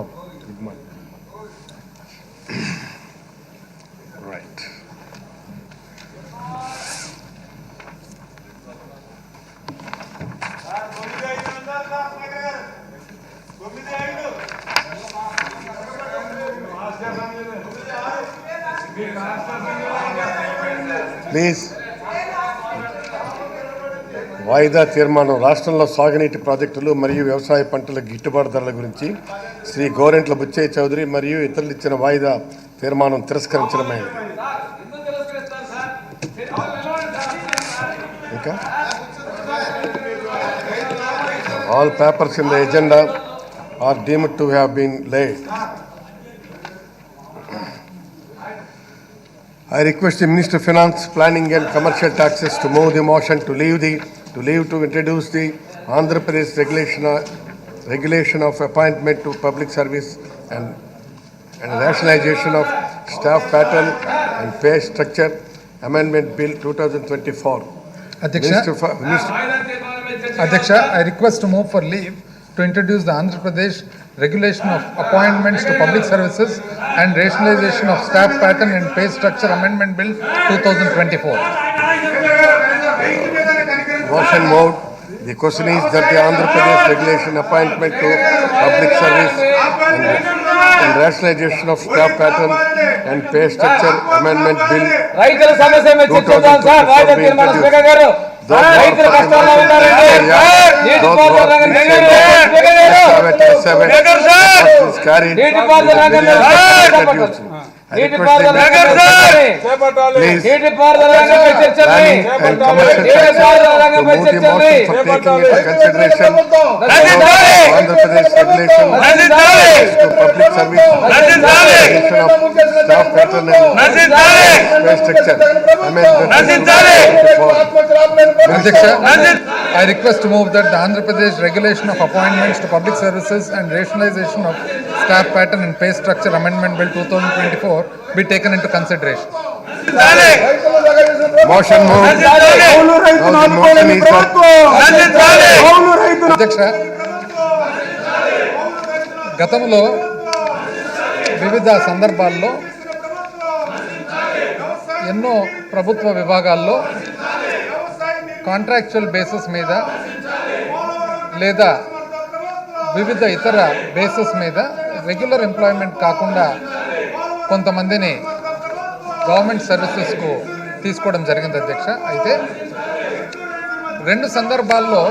обман. Ведьмак. వాయిదా తీర్మానం రాష్ట్రంలో సాగునీటి ప్రాజెక్టులు మరియు వ్యవసాయ పంటల గిట్టుబాటు ధరల గురించి శ్రీ గోరెంట్ల బుచ్చయ్య చౌదరి మరియు ఇతరులు ఇచ్చిన వాయిదా తీర్మానం తిరస్కరించడమైనది ఇంకా? All papers in the agenda are deemed to have been laid I request the Minister of Finance, Planning and Commercial Taxes to move the motion to leave the, to leave to introduce the Andhra Pradesh regulation, regulation of appointment to public service and, and rationalization of staff pattern and pay structure amendment bill 2024. Adhiksha, Minister, Minister, Adhiksha, I request to move for leave to introduce the Andhra Pradesh regulation of appointments to public services and rationalization of staff pattern and pay structure amendment bill 2024 motion moved. The question is that the andhra pradesh regulation appointment to public service and, and rationalization of staff pattern and pay structure amendment bill ರೈತರ ಸಮಸ್ಯೆ ಮೇಲೆ ಚರ್ಚಿಸೋಣ sir ರಾಜ್ಯ ತೀರ್ಮಾನಿಸಬೇಕಾಗಿರೋ రైతుల కష్టాల్లో ఉన్నారండి. రంగం గారు నీటిపారుదల రంగం I request to move that the Andhra Pradesh Regulation of Appointments to Public Services and Rationalization of Staff Pattern and Pay Structure Amendment Bill 2024 be taken into consideration. Motion అధ్యక్ష గతంలో వివిధ సందర్భాల్లో ఎన్నో ప్రభుత్వ విభాగాల్లో కాంట్రాక్చువల్ బేసిస్ మీద లేదా వివిధ ఇతర బేసిస్ మీద రెగ్యులర్ ఎంప్లాయ్మెంట్ కాకుండా కొంతమందిని గవర్నమెంట్ సర్వీసెస్కు తీసుకోవడం జరిగింది అధ్యక్ష. అయితే రెండు సందర్భాల్లో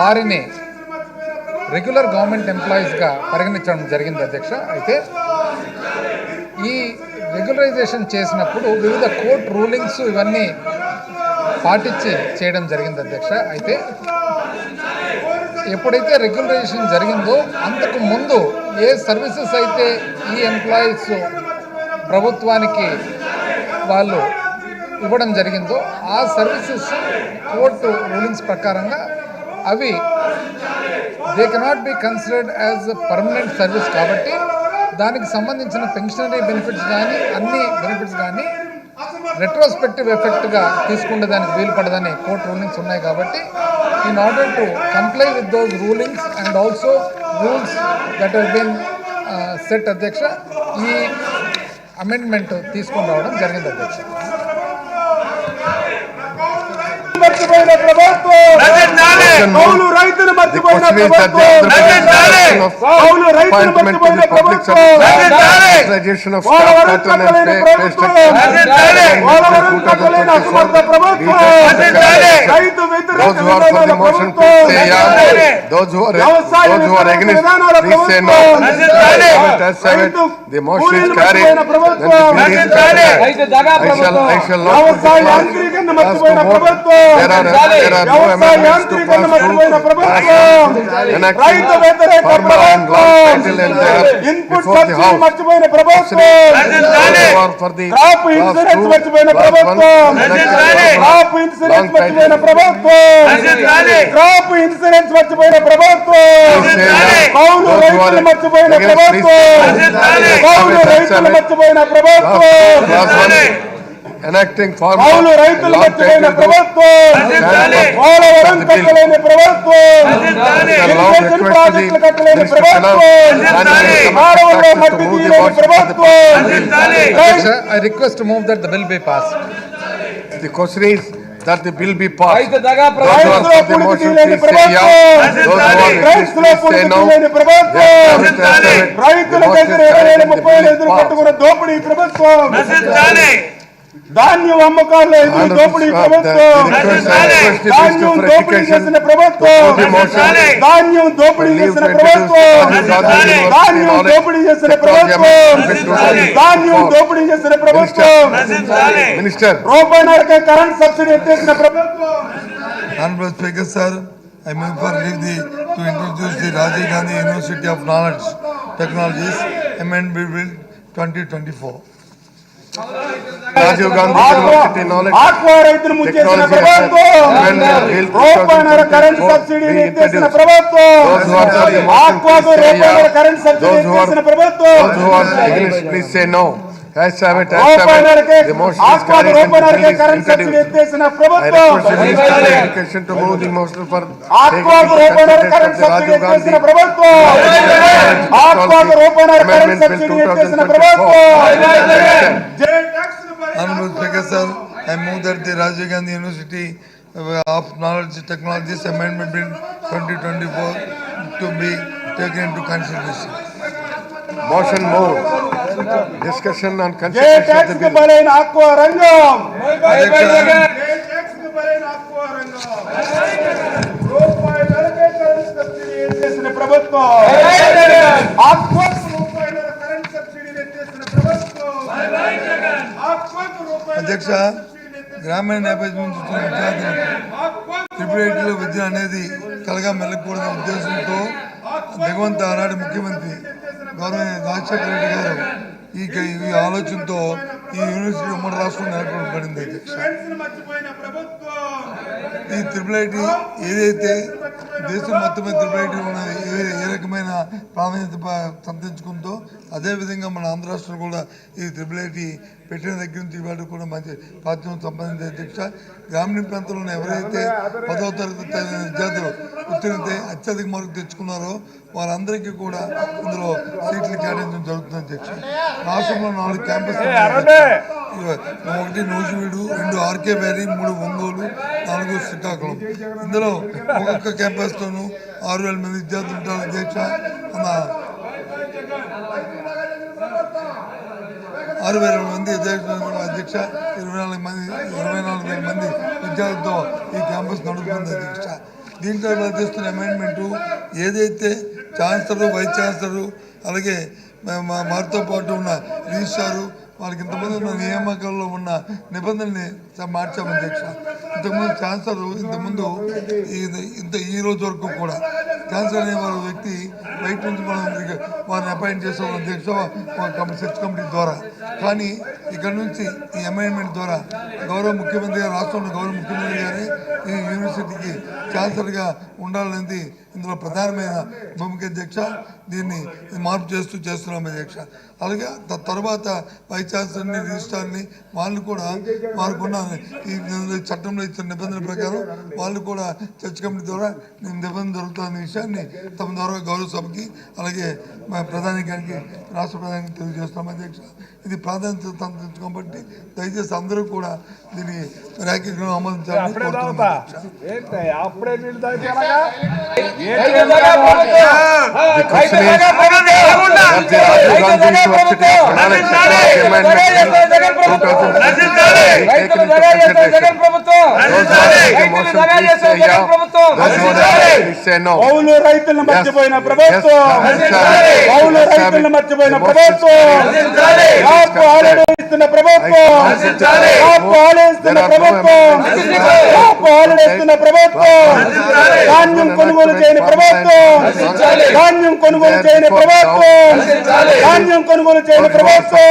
వారిని రెగ్యులర్ గవర్నమెంట్ ఎంప్లాయీస్గా పరిగణించడం జరిగింది అధ్యక్ష. అయితే ఈ రెగ్యులరైజేషన్ చేసినప్పుడు వివిధ కోర్ట్ రూలింగ్స్ ఇవన్నీ పాటించి చేయడం జరిగింది అధ్యక్ష. అయితే ఎప్పుడైతే రెగ్యులరైజేషన్ జరిగిందో అంతకు ముందు ఏ సర్వీసెస్ అయితే ఈ ఎంప్లాయీస్ ప్రభుత్వానికి వాళ్ళు ఇవ్వడం జరిగిందో ఆ సర్వీసెస్ కోర్టు రూలింగ్స్ ప్రకారంగా అవి they cannot be considered as permanent service కాబట్టి దానికి సంబంధించిన పెన్షనరీ బెనిఫిట్స్ కానీ అన్ని బెనిఫిట్స్ కానీ రెట్రోస్పెక్టివ్ ఎఫెక్ట్గా తీసుకునే దానికి వీలు పడదని కోర్టు రూలింగ్స్ ఉన్నాయి కాబట్టి in order to comply with those rulings and also rules that has been set అధ్యక్ష ఈ అమెండ్మెంట్ తీసుకొని రావడం జరిగింది అధ్యక్ష మర్చిపోయిన ప్రభుత్వం కౌలు రైతును మర్చిపోయిన ప్రభుత్వం కౌలు రైతును మర్చిపోయిన ప్రభుత్వం the motion, is carried. మర్చిపోయిన Then the bill is carried. I shall, I shall not put the ప్రభుత్వం. there are, input subsidy. మర్చిపోయిన ప్రభుత్వం క్రాప్ ఇన్సూరెన్స్ మర్చిపోయిన ప్రభుత్వం క్రాప్ ఇన్సూరెన్స్ మర్చిపోయిన. ప్రభుత్వం క్రాప్ ఇన్సూరెన్స్ మర్చిపోయిన ప్రభుత్వం. కౌలు రైతులు మర్చిపోయిన ప్రభుత్వం. కౌలు రైతులు. మర్చిపోయిన ప్రభుత్వం enacting formula. కౌలు రైతులు ago. ప్రభుత్వం పోలవరం కట్టలేని ప్రభుత్వం ఇరిగేషన్ ప్రాజెక్టులు కట్టలేని ప్రభుత్వం మానవుల్లో మట్టి తీయలేని ప్రభుత్వం అధ్యక్ష I request move that the bill be pass The question is that the bill be passed. రైతు దగా Those who are for the motion, please say yeah. Those who are against, రైతుల please say పుణికి no. తీయలేని ప్రభుత్వం Yes. రైతుల The దగ్గర ఇరవై వేల the ముప్పై bill passed. కట్టుకున్న దోపిడీ ప్రభుత్వం ధాన్యం అమ్మకాల్లో ఎదురు Honorable దోపిడీ Sir, the- the ప్రభుత్వం request- I request the ధాన్యం Minister for దోపిడీ Education చేసిన to ప్రభుత్వం move the motion. ధాన్యం దోపిడీ Leave చేసిన to introduce ప్రభుత్వం Rajasthan University ధాన్యం knowledge, దోపిడీ చేసిన technology ప్రభుత్వం amendment ధాన్యం 2004. దోపిడీ చేసిన ప్రభుత్వం Minister, రూపాయన్నరకే కరెంట్ సబ్సిడీ ఎత్తేసిన ప్రభుత్వం Honorable Speaker, sir, I move for leave the, to introduce the Rajiv Gandhi University of Knowledge Technologies Amendment Bill 2024. Bill రూపాయన్నర current 2024 సబ్సిడీని be ఎత్తేసిన. ప్రభుత్వం సబ్సిడీ ప్రభుత్వం Those who are against, please say no. As have it, as have రూపాయన్నరకే it. The motion is ఆక్వాకు carried and the రూపాయన్నరకే bill is current subsidy introduced. ఎత్తేసిన I ప్రభుత్వం request the Minister for Education to move the motion for ఆక్వాకు taking రూపాయన్నర consideration of current the subsidy Rajiv Gandhi ఎత్తేసిన ప్రభుత్వం ఆక్వాకు రూపాయన్నర కరెంట్ Amendment Bill సబ్సిడీ ఎత్తేసిన 2024. ప్రభుత్వం Honorable Speaker, sir, I move that the Rajiv Gandhi University uh, of Knowledge Technologies Amendment Bill 2024 to be taken into consideration. Motion. Discussion on consideration of the bill. ప్రభుత్వం? ఆక్వాకు రూపాయల అధ్యక్ష గ్రామీణ నేపథ్యం నుంచి వచ్చిన విద్యార్థులకు విద్య అనేది కలగా మెల్లకూడదనే ఉద్దేశంతో దిగవంత ఆనాటి ముఖ్యమంత్రి గౌరవ రాజశేఖర రెడ్డి గారు ఈ ఈ ఆలోచనతో ఈ యూనివర్సిటీ ఉమ్మడి రాష్ట్రం నెలకొల్పబడింది ఈ త్రిపుల్ ఐటీ ఏదైతే దేశం మొత్తం మీద త్రిపుల్ ఐటీ ఉన్నది ఏ ఏ రకమైన ప్రాధాన్యత సంతరించుకుందో అదేవిధంగా మన ఆంధ్ర రాష్ట్రం కూడా ఈ త్రిపుల్ ఐటీ పెట్టిన దగ్గర నుంచి ఇవాళ కూడా మంచి ప్రాచుర్యం సంపాదించే అధ్యక్ష గ్రామీణ ప్రాంతంలో ఎవరైతే పదవ తరగతి విద్యార్థులు ఉత్తీర్ణత అత్యధిక మార్కు తెచ్చుకున్నారో వారందరికీ కూడా ఇందులో సీట్లు కేటాయించడం జరుగుతుంది అధ్యక్ష రాష్ట్రంలో నాలుగు క్యాంపస్ ఒకటి నూజివీడు రెండు ఆర్కే వ్యాలీ మూడు ఒంగోలు నాలుగు శ్రీకాకుళం. ఇందులో ఒక్కొక్క క్యాంపస్తోనూ ఆరు వేల మంది విద్యార్థులు ఉంటారు. అధ్యక్ష మన ఆరు వేల మంది అధ్యక్ష ఇరవై నాలుగు మంది ఇరవై నాలుగు వేల మంది విద్యార్థులతో ఈ క్యాంపస్ నడుపుతుంది అధ్యక్ష. దీంట్లో ఇవాళ చేస్తున్న అమెండ్మెంట్ ఏదైతే ఛాన్సలర్ వైస్ ఛాన్సలర్ అలాగే మా- మా పాటు ఉన్న రిజిస్టారు వాళ్ళకి ఇంతమంది ఉన్న నియామకాల్లో ఉన్న నిబంధనని మార్చాము అధ్యక్ష. ఇంతకుముందు ఛాన్సలర్ ఇంతకుముందు ఇంత ఈ రోజు వరకు కూడా ఛాన్సలర్ అనే వారి వ్యక్తి బయట నుంచి మనం వారిని అపాయింట్ చేసాం అధ్యక్ష సెర్చ్ కమిటీ ద్వారా. కానీ ఇక్కడ నుంచి ఈ అమెండ్మెంట్ ద్వారా గౌరవ ముఖ్యమంత్రి గారు రాష్ట్రంలో గౌరవ ముఖ్యమంత్రి గారే ఈ యూనివర్సిటీకి ఛాన్సలర్గా ఉండాలనేది ఇందులో ప్రధానమైన భూమిక అధ్యక్ష. దీన్ని మార్పు చేస్తూ చేస్తున్నాం అధ్యక్ష. అలాగే తర్వాత వైస్ ఛాన్సలర్ని రిజిస్ట్రార్ని వాళ్ళు కూడా వారికున్న ఈ చట్టంలో ఇచ్చిన నిబంధనల ప్రకారం వాళ్ళు కూడా చర్చ్ కమిటీ ద్వారా నిబంధన దొరుకుతున్న విషయాన్ని తమ ద్వారా గౌరవ సభకి అలాగే మా ప్రధాని గారికి రాష్ట్ర ప్రధానికి తెలియజేస్తున్నాం అధ్యక్ష. ఇది ప్రాధాన్యత కాబట్టి దయచేసి అందరూ కూడా దీన్ని ర్యాకింగ్ ఆమోదించాలని కోరుతున్నాం అధ్యక్ష. అప్పుడే నీళ్ళు తాగితే ఎలాగా? రైతు దగా ప్రభుత్వం రైతు దగా ప్రభుత్వం. That the Rajiv రైతు Gandhi దగా University of Knowledge Technology Amendment Bill 2024 రైతులు taken into దగా చేస్తారు జగన్ consideration. ప్రభుత్వం. Those who are against the రైతులు motion, దగా please చేస్తారు say జగన్ yeah. ప్రభుత్వం. Those who are against, please say no. కౌలు రైతులను మర్చిపోయిన ప్రభుత్వం. yes, రైతులను మర్చిపోయిన ప్రభుత్వం ఆలడిస్తున్న ప్రభుత్వం. కాపు ఆలడిస్తున్న ప్రభుత్వం. కాపు ఆలడిస్తున్న ప్రభుత్వం. ధాన్యం కొనుగోలు చేయని ప్రభుత్వం. ధాన్యం కొనుగోలు చేయని ప్రభుత్వం. ధాన్యం కొనుగోలు చేయని ప్రభుత్వం.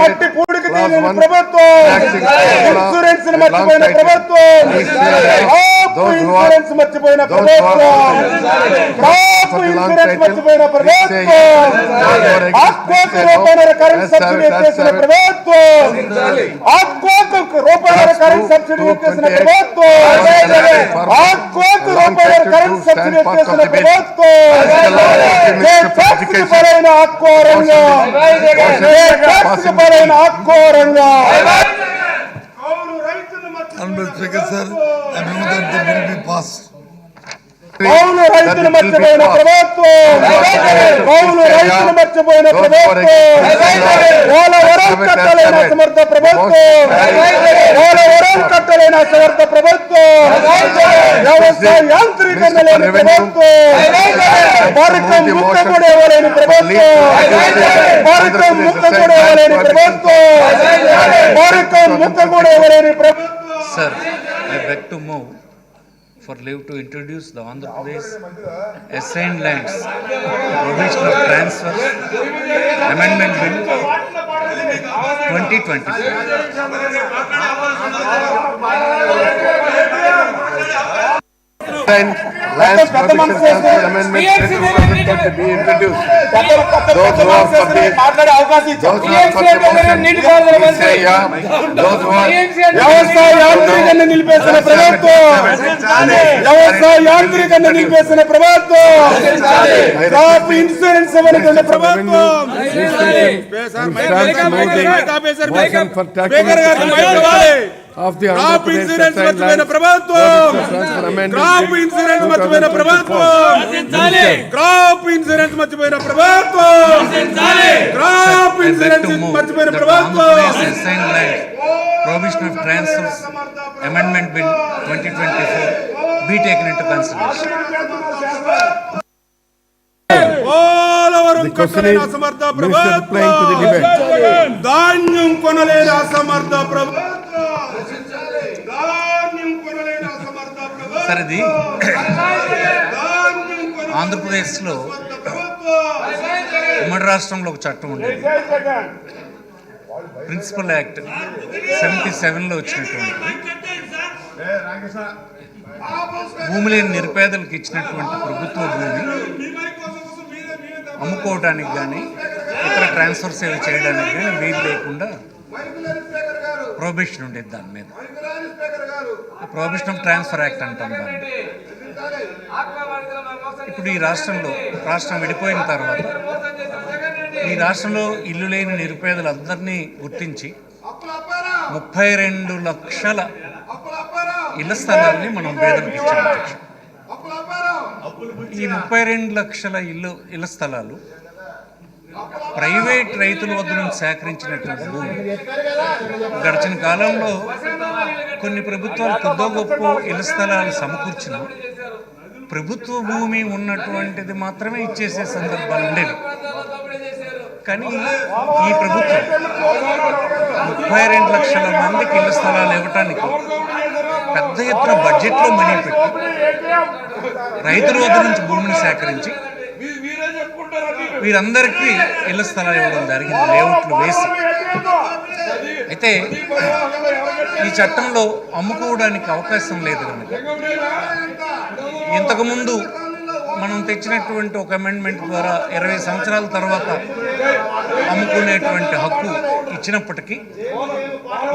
మట్టి పూడికి తీయని ప్రభుత్వం. ఇన్సూరెన్స్ మర్చిపోయిన ప్రభుత్వం. ఇన్సూరెన్స్ మర్చిపోయిన ప్రభుత్వం. ఇన్సూరెన్స్ మర్చిపోయిన ప్రభుత్వం. ఆక్వాకు రూపాయల కరెంట్ సబ్సిడీ ఎత్తేసిన ప్రభుత్వం. ఆక్వాకు రూపాయల కరెంట్ సబ్సిడీ ఎత్తేసిన ప్రభుత్వం. ఆక్వాకు రూపాయల కరెంట్ సబ్సిడీ ఎత్తేసిన ప్రభుత్వం. పరైన ఆక్వా రంగం ఏ ట్యాక్స్ పరైన ఆక్వా రంగం Honorable Speaker, sir, I move that the bill be passed. కౌలు రైతులు మర్చిపోయిన ప్రభుత్వం. కౌలు రైతులు మర్చిపోయిన ప్రభుత్వం. పోలవరం కట్టలేని అసమర్థ ప్రభుత్వం. పోలవరం కట్టలేని అసమర్థ ప్రభుత్వం. వ్యవసాయ యాంత్రీకరణ లేని ప్రభుత్వం. భారతం ముక్క కూడా ఇవ్వలేని ప్రభుత్వం. భారతం ముక్క కూడా ఇవ్వలేని ప్రభుత్వం. భారతం ముక్క కూడా ఇవ్వలేని ప్రభుత్వం. Sir, I beg to move. For leave to introduce the Andhra Pradesh assigned lands. Provision of transfer amendment bill 2024. Land Provision Transfer Amendment 2020 be introduced. పెద్దలు కొత్త Those పెద్ద who are for మనుషులు the- మాట్లాడే అవకాశం ఇచ్చారు Those who are for the motion, please say yeah. Those who are వ్యవసాయ యాంత్రికను నిలిపేసిన ప్రభుత్వం వ్యవసాయ యాంత్రికను నిలిపేసిన ప్రభుత్వం క్రాప్ ఇన్సూరెన్స్ ఇవ్వనటువంటి ప్రభుత్వం of the Andhra crop Pradesh insurance assigned మర్చిపోయిన lands. ప్రభుత్వం Transfer amendment crop bill insurance మర్చిపోయిన 2024. ప్రభుత్వం క్రాప్ ఇన్సూరెన్స్ మర్చిపోయిన ప్రభుత్వం crop I beg to insurance move మర్చిపోయిన that the Andhra ప్రభుత్వం Pradesh assigned lands provision of transfers amendment bill 2024 be taken into consideration. Polavaram The question కట్టలేని is, అసమర్థ Minister replying to the debate. ప్రభుత్వం ధాన్యం కొనలేని అసమర్థ ప్రభుత్వం ధాన్యం కొనలేని అసమర్థ ప్రభుత్వం సార్ ఇది. ఆంధ్రప్రదేశ్లో ఉమ్మడి రాష్ట్రంలో ఒక చట్టం ఉండేది. ప్రిన్సిపల్ యాక్ట్ సెవెంటీ సెవెన్లో వచ్చినటువంటి భూమి లేని నిరుపేదలకు ఇచ్చినటువంటి ప్రభుత్వ భూమి అమ్ముకోవడానికి కానీ ఇతర ట్రాన్స్ఫర్ సేవ చేయడానికి కానీ వీలు లేకుండా ప్రొహిబిషన్ ఉండేది దాని మీద. ప్రొహిబిషన్ ఆఫ్ ట్రాన్స్ఫర్ యాక్ట్ అంటాం దాన్ని. ఇప్పుడు ఈ రాష్ట్రంలో రాష్ట్రం విడిపోయిన తర్వాత ఈ రాష్ట్రంలో ఇల్లు లేని నిరుపేదలందరినీ గుర్తించి ముప్పై రెండు లక్షల ఇళ్ళ స్థలాల్ని మనం పేదలకు ఇచ్చాం. అధ్యక్ష. ఈ ముప్పై రెండు లక్షల ఇల్లు ఇళ్ళ స్థలాలు ప్రైవేట్ రైతుల వద్ద నుంచి సేకరించినటువంటి భూమి. గడిచిన కాలంలో కొన్ని ప్రభుత్వాలు కొద్దో గొప్ప ఇళ్ళ స్థలాలు సమకూర్చిన. ప్రభుత్వ భూమి ఉన్నటువంటిది మాత్రమే ఇచ్చేసే సందర్భాలు ఉండేవి. కానీ ఈ ప్రభుత్వం ముప్పై రెండు లక్షల మందికి ఇళ్ళ స్థలాలు ఇవ్వటానికి పెద్ద ఎత్తున బడ్జెట్లో మనీ పెట్టి రైతుల వద్ద నుంచి భూమిని సేకరించి వీరందరికీ ఇళ్ళ స్థలాలు ఇవ్వడం జరిగింది లేఅవుట్లు వేసి. అయితే ఈ చట్టంలో అమ్ముకోవడానికి అవకాశం లేదు కనుక. ఇంతకుముందు మనం తెచ్చినటువంటి ఒక అమెండ్మెంట్ ద్వారా ఇరవై సంవత్సరాల తర్వాత అమ్ముకునేటువంటి హక్కు ఇచ్చినప్పటికీ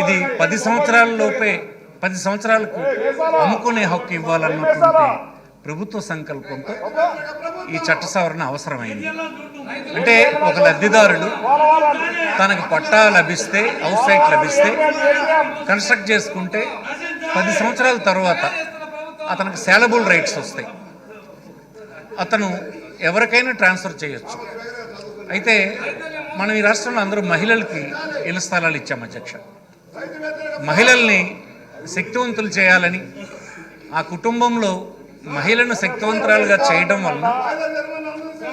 ఇది పది సంవత్సరాల లోపే పది సంవత్సరాలకు అమ్ముకునే హక్కు ఇవ్వాలన్నటువంటి ప్రభుత్వ సంకల్పంతో ఈ చట్ట సవరణ అవసరమైంది. అంటే ఒక లబ్ధిదారుడు తనకు పట్టా లభిస్తే హౌస్ సైట్ లభిస్తే కన్స్ట్రక్ట్ చేసుకుంటే పది సంవత్సరాల తర్వాత అతనికి సేలబుల్ రైట్స్ వస్తాయి. అతను ఎవరికైనా ట్రాన్స్ఫర్ చేయొచ్చు. అయితే మనం ఈ రాష్ట్రంలో అందరూ మహిళలకి ఇళ్ళ స్థలాలు ఇచ్చాం అధ్యక్ష. మహిళల్ని శక్తివంతులు చేయాలని ఆ కుటుంబంలో మహిళను శక్తివంతరాలుగా చేయడం వల్ల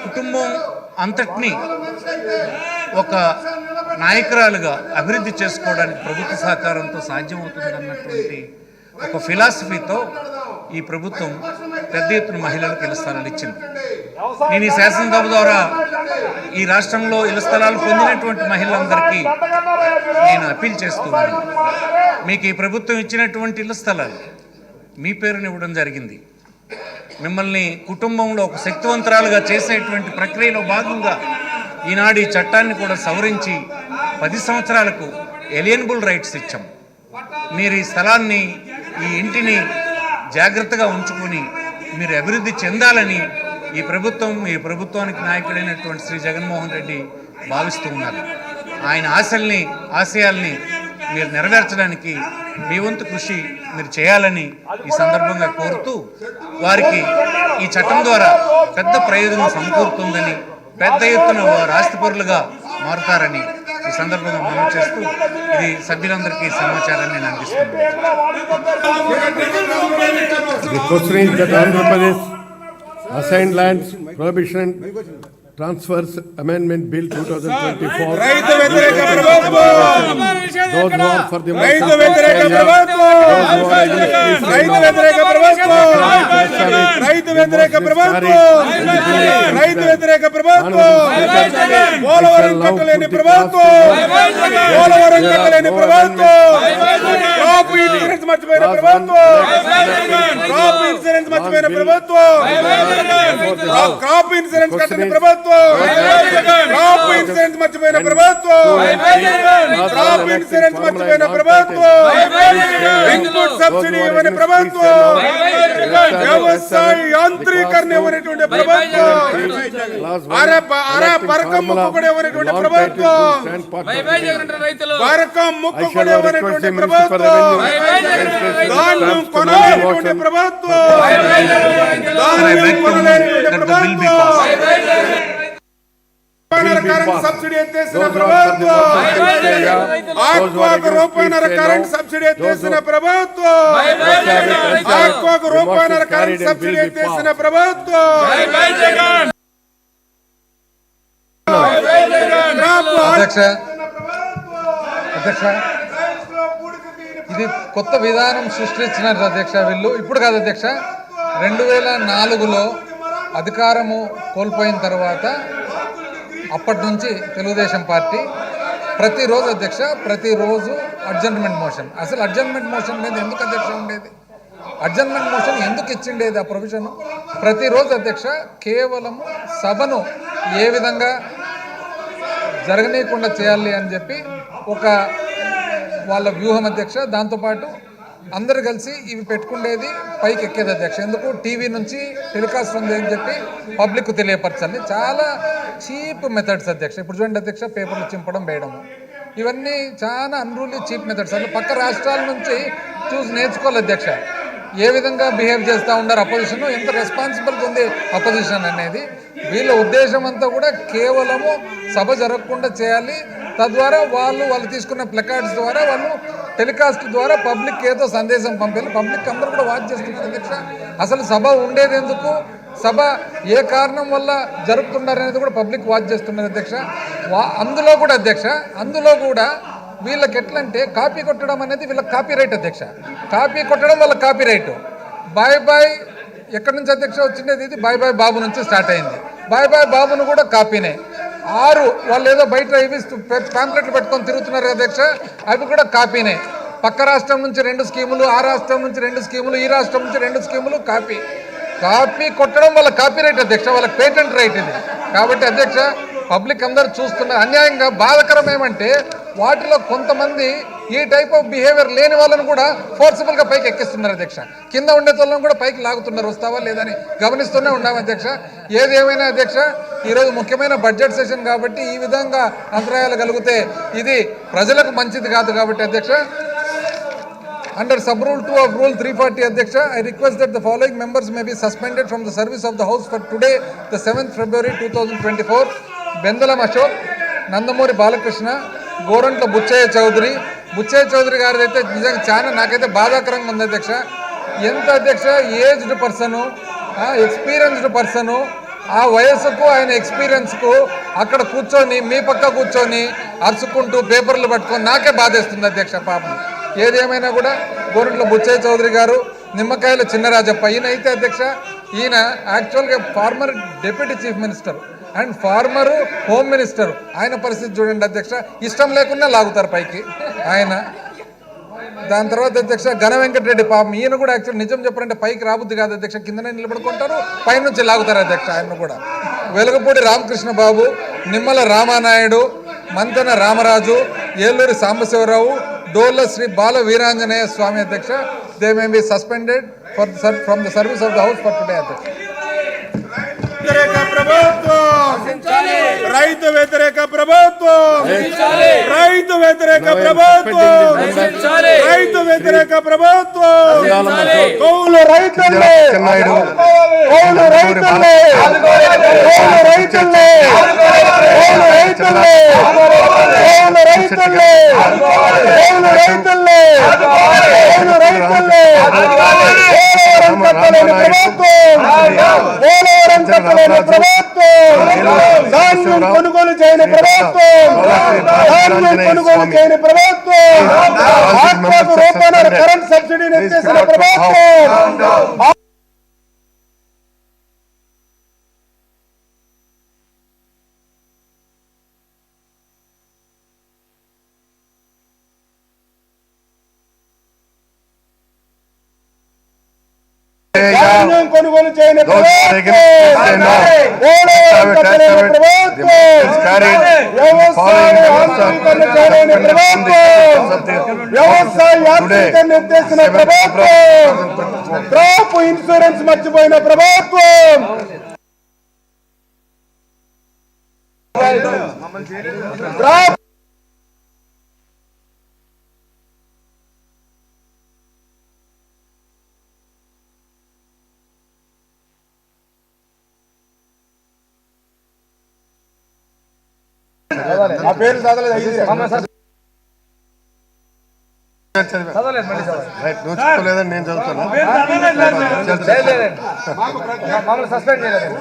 కుటుంబం అంతటినీ ఒక నాయకురాలుగా అభివృద్ధి చేసుకోవడానికి ప్రభుత్వ సహకారంతో సాధ్యమవుతుంది అన్నటువంటి ఒక ఫిలాసఫీతో ఈ ప్రభుత్వం పెద్ద ఎత్తున మహిళలకు ఇళ్ళ స్థలాలు ఇచ్చింది. నేను ఈ శాసనసభ ద్వారా ఈ రాష్ట్రంలో ఇళ్ళ స్థలాలు పొందినటువంటి మహిళలందరికీ నేను అప్పీల్ చేస్తున్నాను మీకు ఈ ప్రభుత్వం ఇచ్చినటువంటి ఇళ్ళ స్థలాలు మీ పేరుని ఇవ్వడం జరిగింది. మిమ్మల్ని కుటుంబంలో ఒక శక్తివంతరాలుగా చేసేటువంటి ప్రక్రియలో భాగంగా ఈనాడు ఈ చట్టాన్ని కూడా సవరించి పది సంవత్సరాలకు ఎలియనబుల్ రైట్స్ ఇచ్చాం. మీరు ఈ స్థలాన్ని ఈ ఇంటిని జాగ్రత్తగా ఉంచుకొని మీరు అభివృద్ధి చెందాలని ఈ ప్రభుత్వం ఈ ప్రభుత్వానికి నాయకుడైనటువంటి శ్రీ జగన్మోహన్ రెడ్డి భావిస్తూ ఉన్నారు. ఆయన ఆశల్ని ఆశయాల్ని మీరు నెరవేర్చడానికి మీ వంతు కృషి మీరు చేయాలని ఈ సందర్భంగా కోరుతూ వారికి ఈ చట్టం ద్వారా పెద్ద ప్రయోజనం సమకూరుతుందని పెద్ద ఎత్తున వారు ఆస్తిపరులుగా మారుతారని ఈ సందర్భంగా మనం చేస్తూ ఇది సభ్యులందరికీ సమాచారాన్ని నేను అందిస్తున్నాను. Andhra Pradesh assigned lands prohibition Andhra Pradesh assigned lands prohibition transfers amendment bill 2024. రైతు వ్యతిరేక ప్రభుత్వం Those who are for the motion, రైతు please వ్యతిరేక stand up. ప్రభుత్వం Those who are against, please stand రైతు up. వ్యతిరేక ప్రభుత్వం రైతు వ్యతిరేక ప్రభుత్వం రైతు వ్యతిరేక ప్రభుత్వం పోలవరం కట్టలేని ప్రభుత్వం పోలవరం కట్టలేని ప్రభుత్వం క్రాప్ ఇన్సూరెన్స్ మర్చిపోయిన ప్రభుత్వం క్రాప్ ఇన్సూరెన్స్ మర్చిపోయిన ప్రభుత్వం క్రాప్ ఇన్సూరెన్స్ కట్టని ప్రభుత్వం క్రాప్ ఇన్సూరెన్స్ మర్చిపోయిన ప్రభుత్వం క్రాప్ ఇన్సూరెన్స్ మర్చిపోయిన ప్రభుత్వం ఇన్పుట్ సబ్సిడీ ఇవ్వని ప్రభుత్వం వ్యవసాయ యాంత్రీకరణ ఇవ్వనటువంటి ప్రభుత్వం అర అర పరకం ముక్కు కూడా ఇవ్వనటువంటి ప్రభుత్వం పరకం ముక్కు కూడా ఇవ్వనటువంటి ప్రభుత్వం ధాన్యం కొనలేనటువంటి ప్రభుత్వం ధాన్యం కొనలేనటువంటి ప్రభుత్వం సబ్సిడీ ఎత్తేసిన ప్రభుత్వం. ఆక్వాకు రూపాయన్నర కరెంట్ సబ్సిడీ ఎత్తేసిన ప్రభుత్వం. ఆక్వాకు రూపాయన్నర కరెంట్ సబ్సిడీ ఎత్తేసిన ప్రభుత్వం. అధ్యక్ష. అధ్యక్ష. ఇది కొత్త విధానం సృష్టించినారు అధ్యక్ష వీళ్ళు. ఇప్పుడు కాదు అధ్యక్ష. రెండు వేల నాలుగులో అధికారము కోల్పోయిన తర్వాత అప్పటి నుంచి తెలుగుదేశం పార్టీ ప్రతిరోజు అధ్యక్ష ప్రతిరోజు అడ్జర్న్మెంట్ మోషన్ అసలు అడ్జర్న్మెంట్ మోషన్ మీద ఎందుకు అధ్యక్ష ఉండేది? అడ్జర్న్మెంట్ మోషన్ ఎందుకు ఇచ్చిండేది ఆ ప్రొవిజన్ ప్రతిరోజు అధ్యక్ష కేవలము సభను ఏ విధంగా జరగనీయకుండా చేయాలి అని చెప్పి ఒక వాళ్ళ వ్యూహం అధ్యక్ష దాంతోపాటు అందరు కలిసి ఇవి పెట్టుకుండేది పైకి ఎక్కేది అధ్యక్ష. ఎందుకు? టీవీ నుంచి టెలికాస్ట్ ఉంది అని చెప్పి పబ్లిక్ తెలియపరచాలి. చాలా చీప్ మెథడ్స్ అధ్యక్ష. ఇప్పుడు చూడండి అధ్యక్ష పేపర్లు చింపడం వేయడము. ఇవన్నీ చాలా అన్రూలీ చీప్ మెథడ్స్ అసలు పక్క రాష్ట్రాల నుంచి చూసి నేర్చుకోవాలి అధ్యక్ష. ఏ విధంగా బిహేవ్ చేస్తూ ఉన్నారు అపోజిషన్ ఎంత రెస్పాన్సిబిలిటీ ఉంది అపోజిషన్ అనేది? వీళ్ళ ఉద్దేశం అంతా కూడా కేవలము సభ జరగకుండా చేయాలి. తద్వారా వాళ్ళు వాళ్ళు తీసుకున్న ప్లకార్డ్స్ ద్వారా వాళ్ళు టెలికాస్ట్ ద్వారా పబ్లిక్ ఏదో సందేశం పంపారు. పబ్లిక్ అందరూ కూడా వాచ్ చేస్తున్నారు. అధ్యక్ష అసలు సభ ఉండేది ఎందుకు? సభ ఏ కారణం వల్ల జరుపుతున్నారు అనేది కూడా పబ్లిక్ వాచ్ చేస్తున్నారు అధ్యక్ష. వా అందులో కూడా అధ్యక్ష అందులో కూడా వీళ్ళకి ఎట్లంటే కాపీ కొట్టడం అనేది వీళ్ళకి కాపీ రైట్ అధ్యక్ష. కాపీ కొట్టడం వాళ్ళ కాపీ రైట్ బాయ్ బాయ్ ఎక్కడి నుంచి అధ్యక్ష వచ్చిండేది? ఇది బాయ్ బాయ్ బాబు నుంచి స్టార్ట్ అయింది. బాయ్ బాయ్ బాబును కూడా కాపీనే. ఆరు వాళ్ళు ఏదో బయట ఇవి ప్యాంప్లెట్లు పెట్టుకొని తిరుగుతున్నారు అధ్యక్ష అవి కూడా కాపీనే. పక్క రాష్ట్రం నుంచి రెండు స్కీములు ఆ రాష్ట్రం నుంచి రెండు స్కీములు ఈ రాష్ట్రం నుంచి రెండు స్కీములు కాపీ. కాపీ కొట్టడం వాళ్ళ కాపీ రైట్ అధ్యక్ష వాళ్ళకి పేటెంట్ రైట్ ఇది. కాబట్టి అధ్యక్ష పబ్లిక్ అందరు చూస్తున్న అన్యాయంగా బాధకరం ఏమంటే వాటిలో కొంతమంది ఈ టైప్ ఆఫ్ బిహేవియర్ లేని వాళ్ళని కూడా ఫోర్సిబుల్గా పైకి ఎక్కిస్తున్నారు అధ్యక్ష. కింద ఉండే వాళ్ళని కూడా పైకి లాగుతున్నారు. వస్తావా లేదని గమనిస్తూనే ఉన్నాం అధ్యక్ష. ఏది ఏమైనా అధ్యక్ష ఈరోజు ముఖ్యమైన బడ్జెట్ సెషన్ కాబట్టి ఈ విధంగా అంతరాయాలు కలిగితే ఇది ప్రజలకు మంచిది కాదు కాబట్టి అధ్యక్ష. Under sub rule two of rule three forty అధ్యక్ష I request that the following members may be suspended from the service of the house for today the seventh February two thousand twenty four Bendalam Ashok Nandamuri Balakrishna Gorantla Butchaiah Chowdary. Butchaiah Chowdary గారిది అయితే నిజంగా చాలా నాకైతే బాధాకరంగా ఉంది అధ్యక్ష. ఎంత అధ్యక్ష? Aged person experienced person. ఆ వయసుకు ఆయన ఎక్స్పీరియన్స్కు అక్కడ కూర్చొని మీ పక్క కూర్చొని అరుచుకుంటూ పేపర్లు పట్టుకొని నాకే బాధేస్తుంది అధ్యక్ష పాపం. ఏదేమైనా కూడా గోరంట్ల బుచ్చయ్య చౌదరి గారు నిమ్మకాయల చిన్నరాజప్ప. ఈయన అయితే అధ్యక్ష ఈయన యాక్చువల్గా former deputy chief minister. And former home minister. ఆయన పరిస్థితి చూడండి అధ్యక్ష. ఇష్టం లేకుండా లాగుతారు పైకి. ఆయన. దాని తర్వాత అధ్యక్ష ఘన వెంకటరెడ్డి పాపం. ఈయన కూడా యాక్చువల్ నిజం చెప్పారంటే పైకి రాబుద్ది కాదు అధ్యక్ష. కిందనే నిలబడుకుంటారు పైనుంచి లాగుతారు అధ్యక్ష ఆయన కూడా. వెలుగపూడి రామకృష్ణ బాబు నిమ్మల రామానాయుడు మంతెన రామరాజు ఏలూరి సాంబశివరావు డోర్ల శ్రీ బాల వీరాంజనేయ స్వామి అధ్యక్ష. They may be suspended for from the service of the house for today అధ్యక్ష. వ్యతిరేక ప్రభుత్వం. రైతు వ్యతిరేక ప్రభుత్వం. రైతు వ్యతిరేక ప్రభుత్వం. రైతు వ్యతిరేక ప్రభుత్వం. కౌలు చెన్నాయుడు కౌలు రైతుల్ని. కౌలు రైతుల్ని. కౌలు రైతుల్ని. కౌలు రైతుల్ని. కౌలు రైతుల్ని. కౌలు రైతుల్ని. పోలవరం కట్టలేని ప్రభుత్వం. పోలవరం కట్టలేని ప్రభుత్వం ధాన్యం కొనుగోలు చేయని ప్రభుత్వం ధాన్యం కొనుగోలు చేయని ప్రభుత్వం ఆత్మకు రూపాయల కరెంట్ సబ్సిడీని ఎత్తేసిన ప్రభుత్వం ధాన్యం కొనుగోలు చేయని ఎత్తేసిన ప్రభుత్వం. క్రాప్ ఇన్సూరెన్స్ మర్చిపోయిన ప్రభుత్వం. క్రాప్ ఆ పేరు చదవలేదు నువ్వు నేను చదువుతాను మమ్మల్ని సస్పెండ్ చేయలేదు.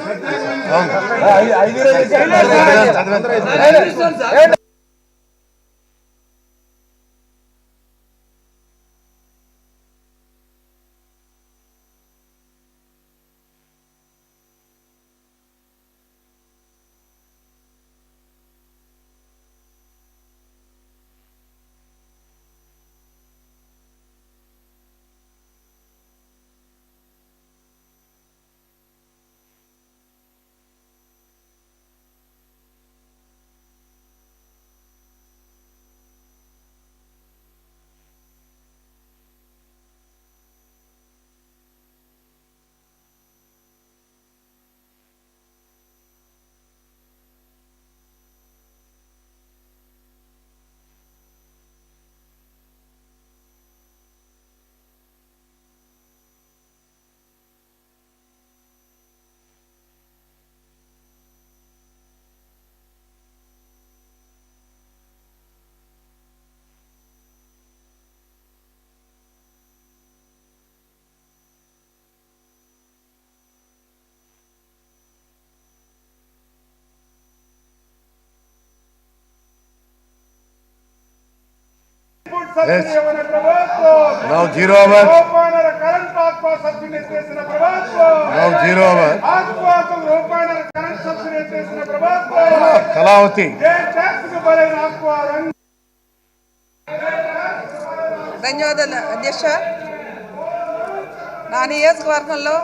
Now zero Now zero. ఆత్మకు రూపాయల కరెంట్ సబ్సిడీ చేసిన ప్రభుత్వం. కళావతి ధన్యవాదాలు అధ్యక్ష. నా నియోజకవర్గంలో